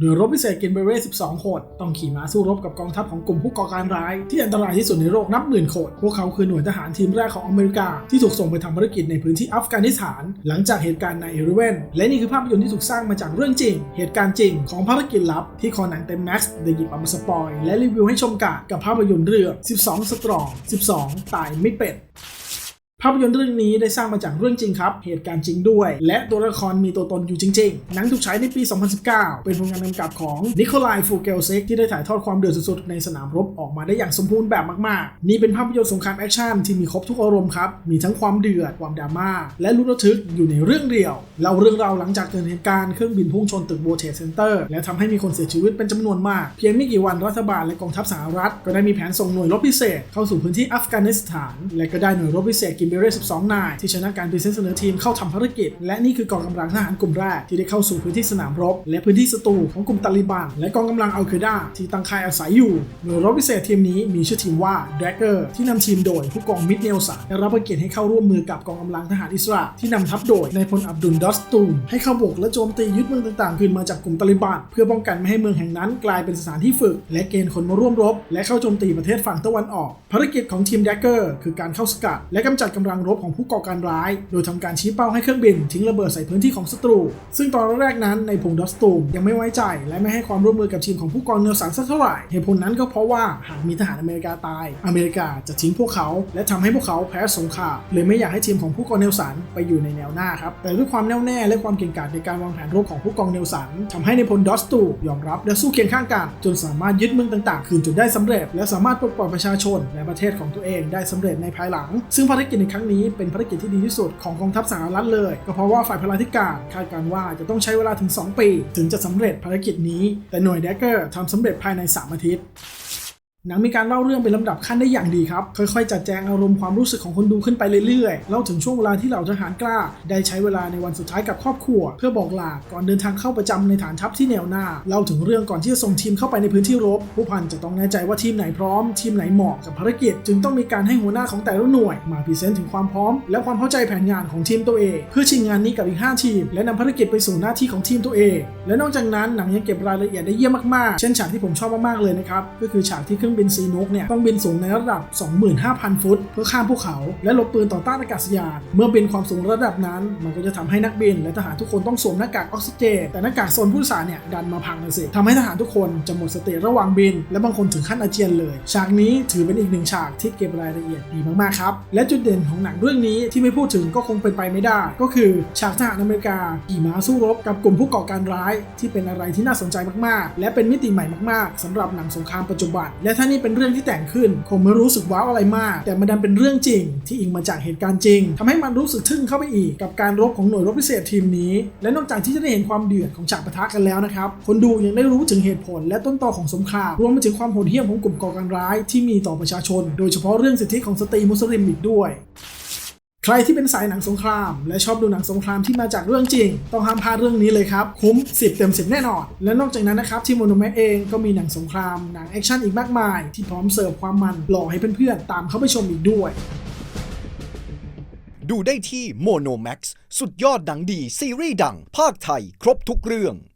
โดยรบพิเศษกินเบเร่12คนต้องขี่ม้าสู้รบกับกองทัพของกลุ่มผู้ก่อการร้าย ที่อันตรายที่สุดในโลกนับหมื่นคนพวกเขาคือหน่วยทหารทีมแรกของอเมริกา ที่ถูกส่งไปทำภารกิจในพื้นที่อัฟกานิสถาน หลังจากเหตุการณ์ในเอริเวน และนี่คือภาพยนตร์ที่ถูกสร้างมาจากเรื่องจริง เหตุการณ์จริงของภารกิจลับ ที่คอหนังเต็มแม็กซ์ได้หยิบเอามาสปอยและรีวิวให้ชมกันกับภาพยนตร์เรื่อง 12 สตรอง 12 ตายไม่เป็ด ภาพยนตร์เรื่องนี้ได้สร้างมาจากเรื่องจริงครับ เหตุการณ์จริงด้วย และตัวละครมีตัวตนอยู่จริงๆ หนังถูกฉายในปี 2019 เป็นผลงานกำกับของนิโคลายฟูเกลเซกที่ได้ถ่ายทอดความเดือดสุดๆ ในสนามรบออกมาได้อย่างสมบูรณ์แบบมากๆ นี่เป็นภาพยนตร์สงครามแอคชั่นที่มีครบทุกอารมณ์ครับ มีทั้งความเดือด ความดราม่า และลุ้นระทึกอยู่ในเรื่องเดียว เล่าเรื่องราวหลังจากเกิดเหตุการณ์เครื่องบินพุ่งชนตึกโบเทสเซ็นเตอร์และทำให้มีคนเสียชีวิตเป็นจำนวนมาก เพียงไม่กี่วันรัฐบาลและกองทัพสหรัฐ ก็ได้มีแผนส่งหน่วยรบพิเศษเข้าสู่พื้นที่อัฟกานิสถาน และก็ได้หน่วยรบพิเศษกิมเบเร่12 นาย ที่ชนะการพรีเซนต์เสนอทีมเข้าทำภารกิจ และนี่คือกองกำลังทหารกลุ่มแรกที่ได้เข้าสู่พื้นที่สนามรบ และพื้นที่ศัตรูของกลุ่มตาลิบัน และกองกำลังอัล qaeda ดาที่ตั้งค่ายอาศัยอยู่หน่วยรบพิเศษทีมนี้มีชื่อทีมว่า Dagger ที่นำทีมโดยผู้กองมิดเนลสันได้รับเกียรติให้เข้าร่วมมือกับกองกำลังทหารอิสราที่นำทัพโดยนายพลอับดุลดอสตูมให้เข้าบุกและโจมตียึดเมืองต่างๆ คืนมาจากกลุ่มตาลิบันเพื่อป้องกันไม่ให้เมืองแห่งนั้นกลายเป็นสถานที่ฝึก และเกณฑ์คนมาร่วมรบ และเข้าโจมตีประเทศฝั่งตะวันออก ภารกิจของทีม Dagger คือการเข้าสกัด และกำจัดกำลังรบของผู้ก่อการร้าย โดยทำการชี้เป้าให้เครื่องบินทิ้งระเบิดใส่พื้นที่ของศัตรู ซึ่งตอนแรกนั้นในพงดอสตูมยังไม่ไว้ใจ และไม่ให้ความร่วมมือกับทีมของผู้กองเนลสันสักเท่าไหร่เหตุผลนั้นก็เพราะว่าหากมีทหารอเมริกาตาย อเมริกาจะทิ้งพวกเขา และทำให้พวกเขาแพ้สงครามเลยไม่อยากให้ทีมของผู้กองเนลสันไปอยู่ในแนวหน้าครับแต่ด้วยความแน่วแน่และความเก่งกาจในการวางแผนรบของผู้กองเนลสันทำให้ในพลดอสตูมยอมรับและสู้เคียงข้างกันจนสามารถยึดเมืองต่างๆ คืนจนได้สำเร็จ และสามารถปลดปล่อยประชาชนและประเทศของตัวเองได้สำเร็จในภายหลัง ซึ่งภารกิจในครั้งนี้เป็นภารกิจที่ดีที่สุดของกองทัพสหรัฐเลย ก็เพราะว่าฝ่ายพลาธิการคาดการว่าจะต้องใช้เวลาถึง 2 ปี ถึงจะสำเร็จภารกิจนี้ แต่หน่วยแดกเกอร์ทำสำเร็จภายใน 3 อาทิตย์ หนังมีการเล่าเรื่องเป็นลำดับขั้นได้อย่างดีครับ ค่อยๆ จัดแจงอารมณ์ความรู้สึกของคนดูขึ้นไปเรื่อยๆ เล่าถึงช่วงเวลาที่เหล่าทหารกล้า ได้ใช้เวลาในวันสุดท้ายกับครอบครัว เพื่อบอกลา ก่อนเดินทางเข้าประจำในฐานทัพที่แนวหน้า เล่าถึงเรื่องก่อนที่จะส่งทีมเข้าไปในพื้นที่รบ ผู้พันจะต้องแน่ใจว่าทีมไหนพร้อม ทีมไหนเหมาะกับภารกิจ จึงต้องมีการให้หัวหน้าของแต่ละหน่วย มาพรีเซนต์ถึงความพร้อม และความเข้าใจแผนงานของทีมตัวเอง เพื่อชิงงานนี้กับอีก 5 ทีม และนำภารกิจไปสู่หน้าที่ของทีมตัวเอง และนอกจากนั้นหนังยังเก็บรายละเอียดได้เยี่ยมมากๆ เช่นฉากที่ผมชอบมากๆเลยนะครับก็คือฉากที่เครื่องบินซีนกเนี่ยต้องบินสูงในระดับ 25,000 ฟุต เพื่อข้ามภูเขา และลบปืนต่อต้านอากาศยาน เมื่อบินความสูงระดับนั้น มันก็จะทำให้นักบินและทหารทุกคนต้องสวมหน้ากากออกซิเจนแต่หน้ากากโซนผู้โดยสารเนี่ยดันมาพังเลยสิทำให้ทหารทุกคนจะหมดสติระหว่างบิน และบางคนถึงขั้นอาเจียนเลย ฉากนี้ถือเป็นอีกหนึ่งฉากที่เก็บรายละเอียดดีมากๆครับและจุดเด่นของหนังเรื่องนี้ที่ไม่พูดถึงก็คงเป็นไปไม่ได้ ก็คือฉากทหารอเมริกาขี่ม้าสู้รบกับกลุ่มผู้ก่อการร้าย ที่เป็นอะไรที่น่าสนใจมากๆ และเป็นมิติใหม่มากๆสำหรับหนังสงครามปัจจุบันและถ้านี่เป็นเรื่องที่แต่งขึ้นคงไม่รู้สึกว้าวอะไรมาก แต่มันดันเป็นเรื่องจริง ที่อิงมาจากเหตุการณ์จริงทำให้มันรู้สึกทึ่งเข้าไปอีกกับการรบของหน่วยรบพิเศษทีมนี้ และนอกจากที่จะได้เห็นความเดือดของฉากปะทะกันแล้วนะครับคนดูยังได้รู้ถึงเหตุผลและต้นตอของสงครามรวมไปถึงความโหดเหี้ยมของกลุ่มก่อการร้ายที่มีต่อประชาชน โดยเฉพาะเรื่องสิทธิของสตรีมุสลิมอีกด้วย ใครที่เป็นสายหนังสงคราม และชอบดูหนังสงครามที่มาจากเรื่องจริง ต้องห้ามพลาดเรื่องนี้เลยครับ คุ้ม 10 เต็ม 10 แน่นอน และนอกจากนั้นนะครับ ที่โมโนแม็กเองก็มีหนังสงคราม หนังแอคชั่นอีกมากมาย ที่พร้อมเสิร์ฟความมันหล่อให้เพื่อนๆตามเข้าไปชมอีกด้วย ดูได้ที่โมโนแม็กซ์สุดยอดหนังดีซีรีส์ดัง ภาคไทย ครบทุกเรื่อง